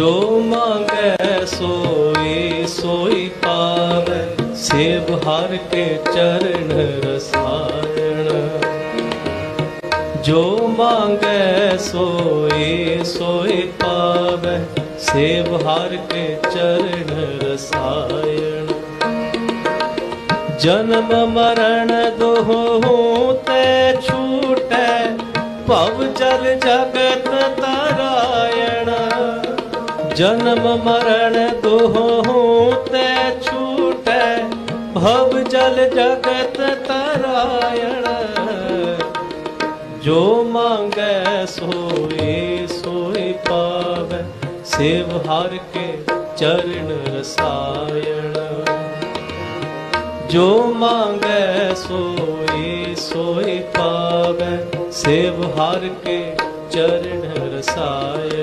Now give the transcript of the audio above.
ਜੋ ਮੰਗੈ ਸੋਈ ਸੋਈ ਪਾਵੈ। ਸੇਵ ਹਰ ਕੇ ਚਰਨ ਰਸਾਇਣ। ਜੋ ਮੰਗੈ ਸੋਈ ਸੋਈ ਪਾਵੈ। ਸੇਵ ਹਰ ਕੇ ਚਰਨ ਰਸਾਇਣ। ਜਨਮ ਮਰਨ ਦੋਹ ਤੇ ਛੂਟੈ। ਭਵ ਜਲ ਜਗਤ ਤਰਾਇਣ ਜਨਮ ਮਰਨ ਦੋਹੂ ਤੇ ਛੂਟੈ, ਭਵ ਜਲ ਜਗਤ ਤਰਾਇਣ। ਜੋ ਮੰਗੈ ਸੋਏ ਸੋਈ ਪਾਵੈ, ਸੇਵ ਹਰ ਕੇ ਚਰਨ ਰਸਾਇਣ। ਜੋ ਮੰਗੈ ਸੋਏ ਸੋਏ ਪਾਵੈ, ਸੇਵ ਹਰ ਕੇ ਚਰਨ ਰਸਾਇਣ।